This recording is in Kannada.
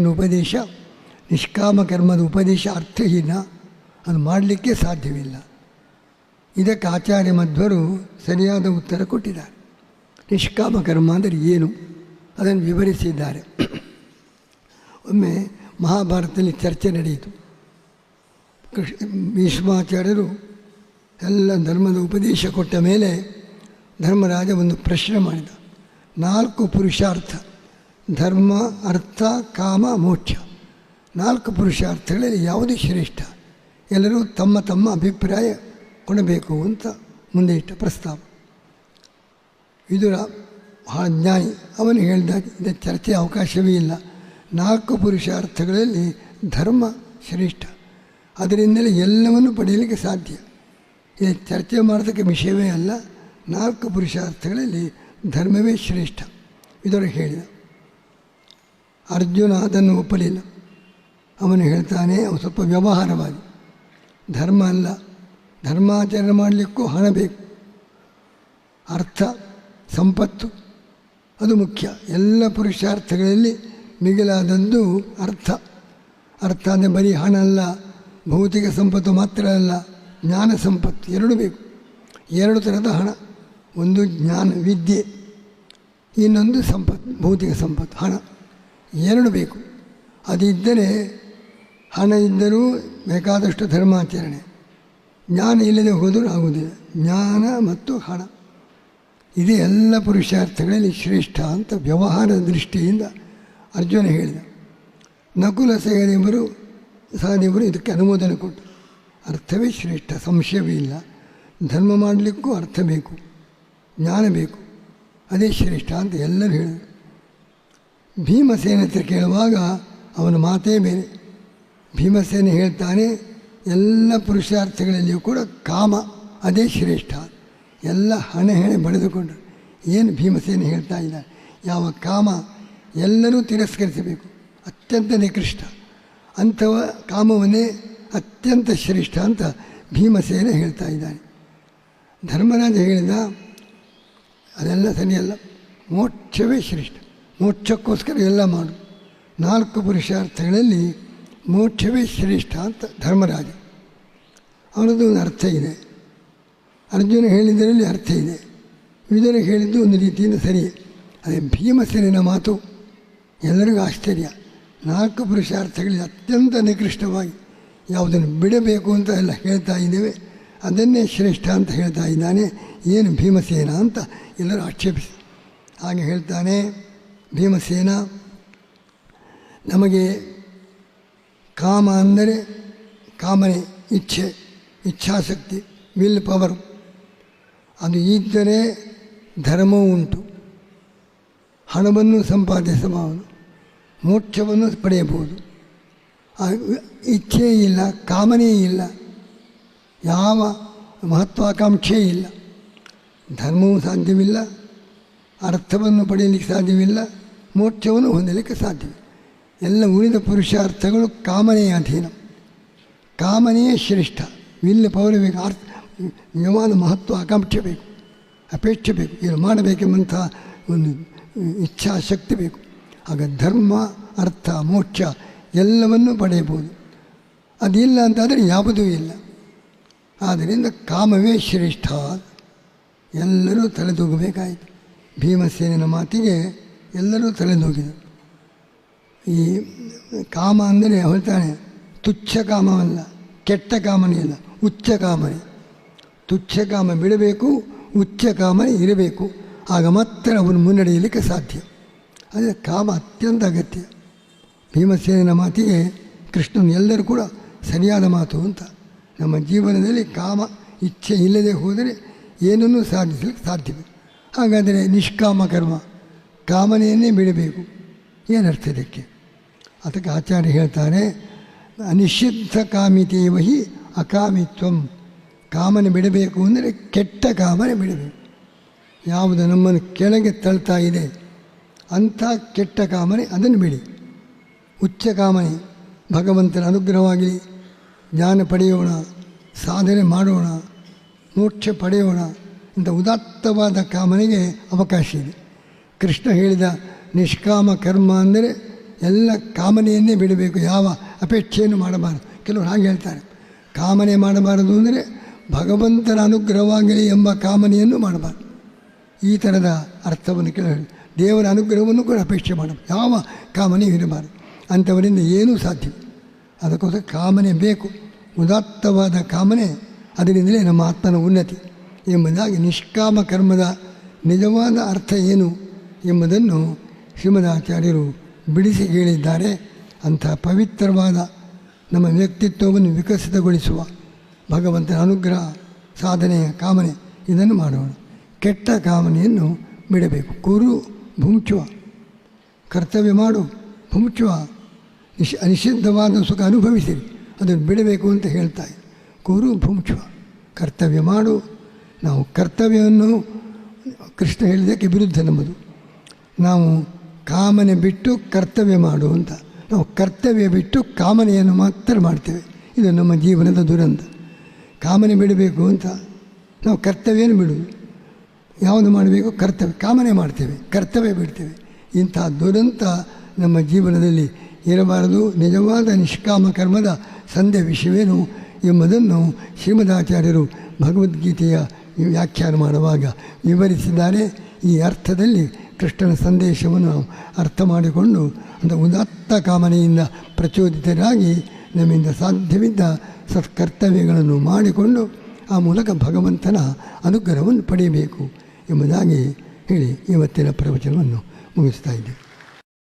ಉಪದೇಶ, ನಿಷ್ಕಾಮ ಕರ್ಮದ ಉಪದೇಶ ಅರ್ಥಹೀನ, ಅದು ಮಾಡಲಿಕ್ಕೆ ಸಾಧ್ಯವಿಲ್ಲ. ಇದಕ್ಕೆ ಆಚಾರ್ಯ ಮಧ್ವರು ಸರಿಯಾದ ಉತ್ತರ ಕೊಟ್ಟಿದ್ದಾರೆ. ನಿಷ್ಕಾಮ ಕರ್ಮ ಅಂದರೆ ಏನು? ಅದನ್ನು ವಿವರಿಸಿದ್ದಾರೆ. ಒಮ್ಮೆ ಮಹಾಭಾರತದಲ್ಲಿ ಚರ್ಚೆ ನಡೆಯಿತು. ಕೃಷ್ಣ ಭೀಷ್ಮಾಚಾರ್ಯರು ಎಲ್ಲ ಧರ್ಮದ ಉಪದೇಶ ಕೊಟ್ಟ ಮೇಲೆ ಧರ್ಮರಾಜ ಒಂದು ಪ್ರಶ್ನೆ ಮಾಡಿದ. ನಾಲ್ಕು ಪುರುಷಾರ್ಥ. ಧರ್ಮ, ಅರ್ಥ, ಕಾಮ, ಮೋಕ್ಷ. ನಾಲ್ಕು ಪುರುಷಾರ್ಥಗಳಲ್ಲಿ ಯಾವುದು ಶ್ರೇಷ್ಠ. ಎಲ್ಲರೂ ತಮ್ಮ ತಮ್ಮ ಅಭಿಪ್ರಾಯ ಕೊಡಬೇಕು ಅಂತ ಮುಂದೆ ಇಟ್ಟ ಪ್ರಸ್ತಾವ ವಿದುರ ಬಹಳ ಜ್ಞಾನಿ. ಅವನು ಹೇಳಿದಾಗ ಇದು ಚರ್ಚೆ ಅವಕಾಶವೇ ಇಲ್ಲ. ನಾಲ್ಕು ಪುರುಷಾರ್ಥಗಳಲ್ಲಿ ಧರ್ಮ ಶ್ರೇಷ್ಠ. ಅದರಿಂದಲೇ ಎಲ್ಲವನ್ನು ಪಡೆಯಲಿಕ್ಕೆ ಸಾಧ್ಯ. ಇದು ಚರ್ಚೆ ಮಾಡೋದಕ್ಕೆ ವಿಷಯವೇ ಅಲ್ಲ. ನಾಲ್ಕು ಪುರುಷಾರ್ಥಗಳಲ್ಲಿ ಧರ್ಮವೇ ಶ್ರೇಷ್ಠ. ಇದರ ಹೇಳಿದ. ಅರ್ಜುನ ಅದನ್ನು ಒಪ್ಪಲಿಲ್ಲ. ಅವನು ಹೇಳ್ತಾನೆ ಅವನು ಸ್ವಲ್ಪ ವ್ಯವಹಾರವಾದಿ ಧರ್ಮ ಅಲ್ಲ. ಧರ್ಮಾಚರಣೆ ಮಾಡಲಿಕ್ಕೂ ಹಣ ಬೇಕು. ಅರ್ಥ, ಸಂಪತ್ತು, ಅದು ಮುಖ್ಯ. ಎಲ್ಲ ಪುರುಷಾರ್ಥಗಳಲ್ಲಿ ಮಿಗಿಲಾದದ್ದು ಅರ್ಥ. ಅರ್ಥ ಅಂದರೆ ಬರೀ ಹಣ ಅಲ್ಲ, ಭೌತಿಕ ಸಂಪತ್ತು ಮಾತ್ರ ಅಲ್ಲ, ಜ್ಞಾನ ಸಂಪತ್ತು ಎರಡು ಬೇಕು. ಎರಡು ಥರದ ಹಣ, ಒಂದು ಜ್ಞಾನ, ವಿದ್ಯೆ, ಇನ್ನೊಂದು ಸಂಪತ್ತು, ಭೌತಿಕ ಸಂಪತ್ತು, ಹಣ. ಎರಡು ಬೇಕು. ಅದಿದ್ದರೆ ಹಣ ಇದ್ದರೂ ಬೇಕಾದಷ್ಟು ಧರ್ಮಾಚರಣೆ. ಜ್ಞಾನ ಇಲ್ಲದೆ ಹೋದರೂ ಆಗುವುದಿಲ್ಲ. ಜ್ಞಾನ ಮತ್ತು ಹಣ. ಇದೇ ಎಲ್ಲ ಪುರುಷಾರ್ಥಗಳಲ್ಲಿ ಶ್ರೇಷ್ಠ ಅಂತ ವ್ಯವಹಾರದ ದೃಷ್ಟಿಯಿಂದ ಅರ್ಜುನ ಹೇಳಿದ. ನಕುಲ ಸಹದೇವರು ಸಹದೇವರು ಇದಕ್ಕೆ ಅನುಮೋದನೆ ಕೊಟ್ಟರು. ಅರ್ಥವೇ ಶ್ರೇಷ್ಠ, ಸಂಶಯವೇ ಇಲ್ಲ. ಧರ್ಮ ಮಾಡಲಿಕ್ಕೂ ಅರ್ಥ ಬೇಕು. ಜ್ಞಾನ ಬೇಕು. ಅದೇ ಶ್ರೇಷ್ಠ ಅಂತ ಎಲ್ಲರೂ ಹೇಳಿದರು. ಭೀಮಸೇನ ಹತ್ರ ಕೇಳುವಾಗ ಅವನ ಮಾತೇ ಬೇರೆ. ಭೀಮಸೇನ ಹೇಳ್ತಾನೆ, ಎಲ್ಲ ಪುರುಷಾರ್ಥಗಳಲ್ಲಿಯೂ ಕೂಡ ಕಾಮ, ಅದೇ ಶ್ರೇಷ್ಠ. ಎಲ್ಲ ಹಣೆ ಹೆಣೆ ಬಡಿದುಕೊಂಡರು. ಏನು ಭೀಮಸೇನ ಹೇಳ್ತಾ ಇದ್ದಾರೆ ಯಾವ ಕಾಮ ಎಲ್ಲರೂ ತಿರಸ್ಕರಿಸಬೇಕು. ಅತ್ಯಂತ ನಿಕೃಷ್ಟ. ಅಂಥವ ಕಾಮವನ್ನೇ ಅತ್ಯಂತ ಶ್ರೇಷ್ಠ ಅಂತ ಭೀಮಸೇನ ಹೇಳ್ತಾ ಇದ್ದಾನೆ. ಧರ್ಮರಾಜ ಹೇಳಿದ, ಅದೆಲ್ಲ ಸರಿಯಲ್ಲ. ಮೋಕ್ಷವೇ ಶ್ರೇಷ್ಠ. ಮೋಕ್ಷಕ್ಕೋಸ್ಕರ ಎಲ್ಲ ಮಾಡು. ನಾಲ್ಕು ಪುರುಷಾರ್ಥಗಳಲ್ಲಿ ಮೋಕ್ಷವೇ ಶ್ರೇಷ್ಠ ಅಂತ ಧರ್ಮರಾಜ. ಅವನದ್ದು ಒಂದು ಅರ್ಥ ಇದೆ. ಅರ್ಜುನ ಹೇಳಿದ್ದರಲ್ಲಿ ಅರ್ಥ ಇದೆ. ವಿದುರ ಹೇಳಿದ್ದು ಒಂದು ರೀತಿಯಿಂದ ಸರಿ ಅದೇ ಭೀಮಸೇನ ಮಾತು ಎಲ್ಲರಿಗೂ ಆಶ್ಚರ್ಯ. ನಾಲ್ಕು ಪುರುಷಾರ್ಥಗಳಲ್ಲಿ ಅತ್ಯಂತ ನಿಕೃಷ್ಟವಾಗಿ ಯಾವುದನ್ನು ಬಿಡಬೇಕು ಅಂತ ಎಲ್ಲ ಹೇಳ್ತಾ ಇದ್ದೇವೆ. ಅದನ್ನೇ ಶ್ರೇಷ್ಠ ಅಂತ ಹೇಳ್ತಾ ಇದ್ದಾನೆ. ಏನು ಭೀಮಸೇನ ಅಂತ ಎಲ್ಲರೂ ಆಕ್ಷೇಪಿಸಿ. ಹಾಗೆ ಹೇಳ್ತಾನೆ ಭೀಮಸೇನ, ನಮಗೆ ಕಾಮ ಅಂದರೆ ಕಾಮನೆ, ಇಚ್ಛೆ ಇಚ್ಛಾಶಕ್ತಿ ವಿಲ್ ಪವರ್ ಅದು ಇದ್ದರೆ ಧರ್ಮವೂ ಉಂಟು. ಹಣವನ್ನು ಸಂಪಾದಿಸಬಹುದು ಮೋಕ್ಷವನ್ನು ಪಡೆಯಬಹುದು. ಇಚ್ಛೆ ಇಲ್ಲ ಕಾಮನೇ ಇಲ್ಲ, ಯಾವ ಮಹತ್ವಾಕಾಂಕ್ಷೆ ಇಲ್ಲ. ಧರ್ಮವೂ ಸಾಧ್ಯವಿಲ್ಲ, ಅರ್ಥವನ್ನು ಪಡೆಯಲಿಕ್ಕೆ ಸಾಧ್ಯವಿಲ್ಲ. ಮೋಕ್ಷವನ್ನು ಹೊಂದಲಿಕ್ಕೆ ಸಾಧ್ಯ. ಎಲ್ಲ ಉಳಿದ ಪುರುಷಾರ್ಥಗಳು ಕಾಮನೆಯ ಅಧೀನ. ಕಾಮನೆಯೇ ಶ್ರೇಷ್ಠ. ವಿಲ್ಲ ಪೌರ ಅರ್ಥ ನಿಜವಾದ ಮಹತ್ವ ಆಕಾಂಕ್ಷೆ ಬೇಕು ಅಪೇಕ್ಷೆ ಬೇಕು. ಏನು ಮಾಡಬೇಕೆಂಬಂಥ ಒಂದು ಇಚ್ಛಾಶಕ್ತಿ ಬೇಕು. ಆಗ ಧರ್ಮ, ಅರ್ಥ, ಮೋಕ್ಷ ಎಲ್ಲವನ್ನೂ ಪಡೆಯಬಹುದು. ಅದಿಲ್ಲ ಅಂತಾದರೆ ಯಾವುದೂ ಇಲ್ಲ. ಆದ್ದರಿಂದ ಕಾಮವೇ ಶ್ರೇಷ್ಠ. ಎಲ್ಲರೂ ತಲೆದೂಗಬೇಕಾಯಿತು. ಭೀಮಸೇನನ ಮಾತಿಗೆ ಎಲ್ಲರೂ ತಲೆದೂಗಿದರು ಈ ಕಾಮ ಅಂದರೆ ಹೇಳ್ತಾನೆ, ತುಚ್ಛ ಕಾಮವಲ್ಲ, ಕೆಟ್ಟ ಕಾಮನೆಯಲ್ಲ ಉಚ್ಚ ಕಾಮನೆ. ತುಚ್ಛ ಕಾಮ ಬಿಡಬೇಕು, ಉಚ್ಚ ಕಾಮನೆ ಇರಬೇಕು. ಆಗ ಮಾತ್ರ ಅವನು ಮುನ್ನಡೆಯಲಿಕ್ಕೆ ಸಾಧ್ಯ. ಅದೇ ಕಾಮ ಅತ್ಯಂತ ಅಗತ್ಯ. ಭೀಮಸೇನ ಮಾತಿಗೆ ಕೃಷ್ಣನ್ ಎಲ್ಲರೂ ಕೂಡ ಸರಿಯಾದ ಮಾತು ಅಂತ. ನಮ್ಮ ಜೀವನದಲ್ಲಿ ಕಾಮ ಇಚ್ಛೆ ಇಲ್ಲದೆ ಹೋದರೆ ಏನನ್ನೂ ಸಾಧಿಸಲಿಕ್ಕೆ ಸಾಧ್ಯವಿಲ್ಲ. ಹಾಗಾದರೆ ನಿಷ್ಕಾಮ ಕರ್ಮ. ಕಾಮನೆಯನ್ನೇ ಬಿಡಬೇಕು. ಏನರ್ಥ ಇದಕ್ಕೆ? ಅದಕ್ಕೆ ಆಚಾರ್ಯ ಹೇಳ್ತಾರೆ, ಅನಿಷಿದ್ಧ ಕಾಮಿತೇವ ಹಿ ಅಕಾಮಿತ್ವಂ. ಕಾಮನೆ ಬಿಡಬೇಕು ಅಂದರೆ ಕೆಟ್ಟ ಕಾಮನೆ ಬಿಡಬೇಕು. ಯಾವುದು ನಮ್ಮನ್ನು ಕೆಳಗೆ ತಳ್ತಾ ಇದೆ, ಅಂಥ ಕೆಟ್ಟ ಕಾಮನೆ ಅದನ್ನು ಬಿಡಿ. ಉಚ್ಚ ಕಾಮನೆ, ಭಗವಂತನ ಅನುಗ್ರಹವಾಗಿ ಜ್ಞಾನ ಪಡೆಯೋಣ, ಸಾಧನೆ ಮಾಡೋಣ, ಮೋಕ್ಷ ಪಡೆಯೋಣ, ಇಂಥ ಉದಾತ್ತವಾದ ಕಾಮನೆಗೆ ಅವಕಾಶ ಇದೆ. ಕೃಷ್ಣ ಹೇಳಿದ ನಿಷ್ಕಾಮ ಕರ್ಮ ಅಂದರೆ ಎಲ್ಲ ಕಾಮನೆಯನ್ನೇ ಬಿಡಬೇಕು, ಯಾವ ಅಪೇಕ್ಷೆಯನ್ನು ಮಾಡಬಾರದು. ಕೆಲವರು ಹಾಗೆ ಹೇಳ್ತಾರೆ. ಕಾಮನೆ ಮಾಡಬಾರದು ಅಂದರೆ ಭಗವಂತನ ಅನುಗ್ರಹವಾಗಲಿ ಎಂಬ ಕಾಮನೆಯನ್ನು ಮಾಡಬಾರದು. ಈ ಥರದ ಅರ್ಥವನ್ನು ಕೇಳಿ ದೇವರ ಅನುಗ್ರಹವನ್ನು ಕೂಡ ಅಪೇಕ್ಷೆ ಮಾಡಬೇಕು ಯಾವ ಕಾಮನೆ ಇರಬಾರದು. ಅಂಥವರಿಂದ ಏನೂ ಸಾಧ್ಯ ಅದಕ್ಕೋಸ್ಕರ ಕಾಮನೆ ಬೇಕು. ಉದಾತ್ತವಾದ ಕಾಮನೆ ಅದರಿಂದಲೇ ನಮ್ಮ ಆತ್ಮನ ಉನ್ನತಿ ಎಂಬುದಾಗಿ ನಿಷ್ಕಾಮ ಕರ್ಮದ ನಿಜವಾದ ಅರ್ಥ ಏನು? ಎಂಬುದನ್ನು ಶ್ರೀಮದಾಚಾರ್ಯರು ಬಿಡಿಸಿ ಹೇಳಿದ್ದಾರೆ. ಅಂಥ ಪವಿತ್ರವಾದ ನಮ್ಮ ವ್ಯಕ್ತಿತ್ವವನ್ನು ವಿಕಸಿತಗೊಳಿಸುವ ಭಗವಂತನ ಅನುಗ್ರಹ ಸಾಧನೆಯ ಕಾಮನೆ ಇದನ್ನು ಮಾಡೋಣ. ಕೆಟ್ಟ ಕಾಮನೆಯನ್ನು ಬಿಡಬೇಕು. ಕುರು ಭುಂಚುವ, ಕರ್ತವ್ಯ ಮಾಡು, ಭುಂಚುವ, ನಿಶ್ ಅನಿಷಿದ್ಧವಾದ ಸುಖ ಅನುಭವಿಸಿರಿ. ಅದನ್ನು ಬಿಡಬೇಕು ಅಂತ ಹೇಳ್ತಾರೆ ಕುರು ಭುಂಚುವ, ಕರ್ತವ್ಯ ಮಾಡು. ನಾವು ಕರ್ತವ್ಯವನ್ನು ಕೃಷ್ಣ ಹೇಳಿದ್ದಕ್ಕೆ ವಿರುದ್ಧ ನಮ್ಮದು ನಾವು ಕಾಮನೆ ಬಿಟ್ಟು ಕರ್ತವ್ಯ ಮಾಡು ಅಂತ. ನಾವು ಕರ್ತವ್ಯ ಬಿಟ್ಟು ಕಾಮನೆಯನ್ನು ಮಾತ್ರ ಮಾಡ್ತೇವೆ. ಇದು ನಮ್ಮ ಜೀವನದ ದುರಂತ. ಕಾಮನೆ ಬಿಡಬೇಕು ಅಂತ ನಾವು ಕರ್ತವ್ಯನೂ ಬಿಡುವುದು ಯಾವುದು ಮಾಡಬೇಕು? ಕರ್ತವ್ಯ. ಕಾಮನೆ ಮಾಡ್ತೇವೆ. ಕರ್ತವ್ಯ ಬಿಡ್ತೇವೆ. ಇಂಥ ದುರಂತ ನಮ್ಮ ಜೀವನದಲ್ಲಿ ಇರಬಾರದು. ನಿಜವಾದ ನಿಷ್ಕಾಮ ಕರ್ಮದ ಸಂಧೆ ವಿಷಯವೇನು ಎಂಬುದನ್ನು ಶ್ರೀಮದಾಚಾರ್ಯರು ಭಗವದ್ಗೀತೆಯ ವ್ಯಾಖ್ಯಾನ ಮಾಡುವಾಗ ವಿವರಿಸಿದ್ದಾರೆ. ಈ ಅರ್ಥದಲ್ಲಿ ಕೃಷ್ಣನ ಸಂದೇಶವನ್ನು ಅರ್ಥ ಮಾಡಿಕೊಂಡು ಅಂತ ಉದಾತ್ತ ಕಾಮನೆಯಿಂದ ಪ್ರಚೋದಿತರಾಗಿ ನಮ್ಮಿಂದ ಸಾಧ್ಯವಿದ್ದ ಸತ್ಕರ್ತವ್ಯಗಳನ್ನು ಮಾಡಿಕೊಂಡು ಆ ಮೂಲಕ ಭಗವಂತನ ಅನುಗ್ರಹವನ್ನು ಪಡೆಯಬೇಕು ಎಂಬುದಾಗಿ ಹೇಳಿ ಇವತ್ತಿನ ಪ್ರವಚನವನ್ನು ಮುಗಿಸ್ತಾ ಇದ್ದೇವೆ.